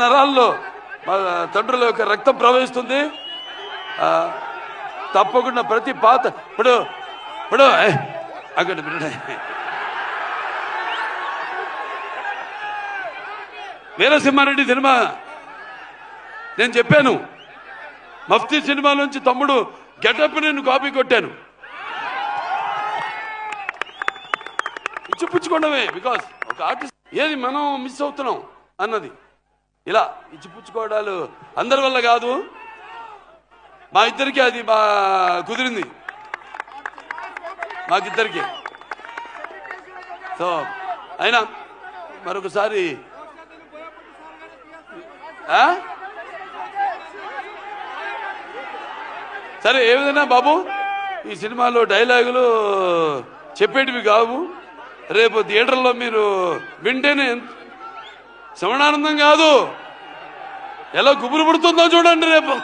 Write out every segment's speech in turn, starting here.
నరాల్లో మా తండ్రుల యొక్క రక్తం ప్రవహిస్తుంది. తప్పకుండా ప్రతి పాత ఇప్పుడు ఇప్పుడు అక్కడ వీరసింహారెడ్డి సినిమా నేను చెప్పాను మఫ్తీ సినిమా నుంచి తమ్ముడు గెటప్ నేను కాపీ కొట్టాను. ఇచ్చిపుచ్చుకోవడమే బికాస్ ఒక ఆర్టిస్ట్ ఏది మనం మిస్ అవుతున్నాం అన్నది. ఇలా ఇచ్చిపుచ్చుకోవడాలు అందరి వల్ల కాదు. మా ఇద్దరికి అది మా కుదిరింది. మాకిద్దరికి. సో అయినా మరొకసారి సరే ఏ విధంగా బాబు? ఈ సినిమాలో డైలాగులు చెప్పేటివి కావు. రేపు థియేటర్లో మీరు వింటేనే శ్రవణానందం కాదు. ఎలా గుబురు పడుతుందో చూడండి రేపు.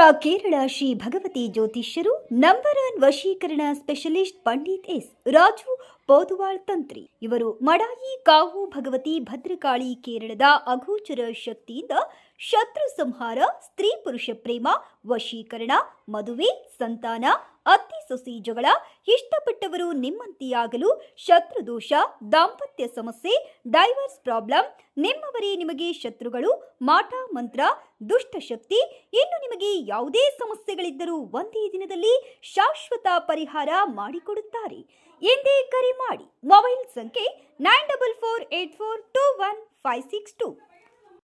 ಕೇರಳ ಶ್ರೀ ಭಗವತಿ ಜ್ಯೋತಿಷ್ಯರು ನಂಬರ್ ಒನ್ ವಶೀಕರಣ ಸ್ಪೆಷಲಿಸ್ಟ್ ಪಂಡಿತ್ ಎಸ್ ರಾಜು ಪೋದುವಾಳ್ ತಂತ್ರಿ. ಇವರು ಮಡಾಯಿ ಕಾವು ಭಗವತಿ ಭದ್ರಕಾಳಿ ಕೇರಳದ ಅಗೋಚರ ಶಕ್ತಿಯಿಂದ ಶತ್ರು ಸಂಹಾರ, ಸ್ತ್ರೀ ಪುರುಷ ಪ್ರೇಮ, ವಶೀಕರಣ, ಮದುವೆ, ಸಂತಾನ, ಅತ್ತಿ ಸೊಸಿ ಜಗಳ, ಇಷ್ಟಪಟ್ಟವರು ನಿಮ್ಮಂತೆಯಾಗಲು ಶತ್ರುದೋಷ ದಾಂಪತ್ಯ ಸಮಸ್ಯೆ, ಡೈವರ್ಸ್ ಪ್ರಾಬ್ಲಮ್ ನಿಮ್ಮವರೇ ನಿಮಗೆ ಶತ್ರುಗಳು, ಮಾಟ, ಮಂತ್ರ ದುಷ್ಟಶಕ್ತಿ ಇನ್ನು ನಿಮಗೆ ಯಾವುದೇ ಸಮಸ್ಯೆಗಳಿದ್ದರೂ ಒಂದೇ ದಿನದಲ್ಲಿ ಶಾಶ್ವತ ಪರಿಹಾರ ಮಾಡಿಕೊಡುತ್ತಾರೆ. ಎಂದೇ ಕರೆ ಮಾಡಿ, ಮೊಬೈಲ್ ಸಂಖ್ಯೆ nine double four eight four two one five six two.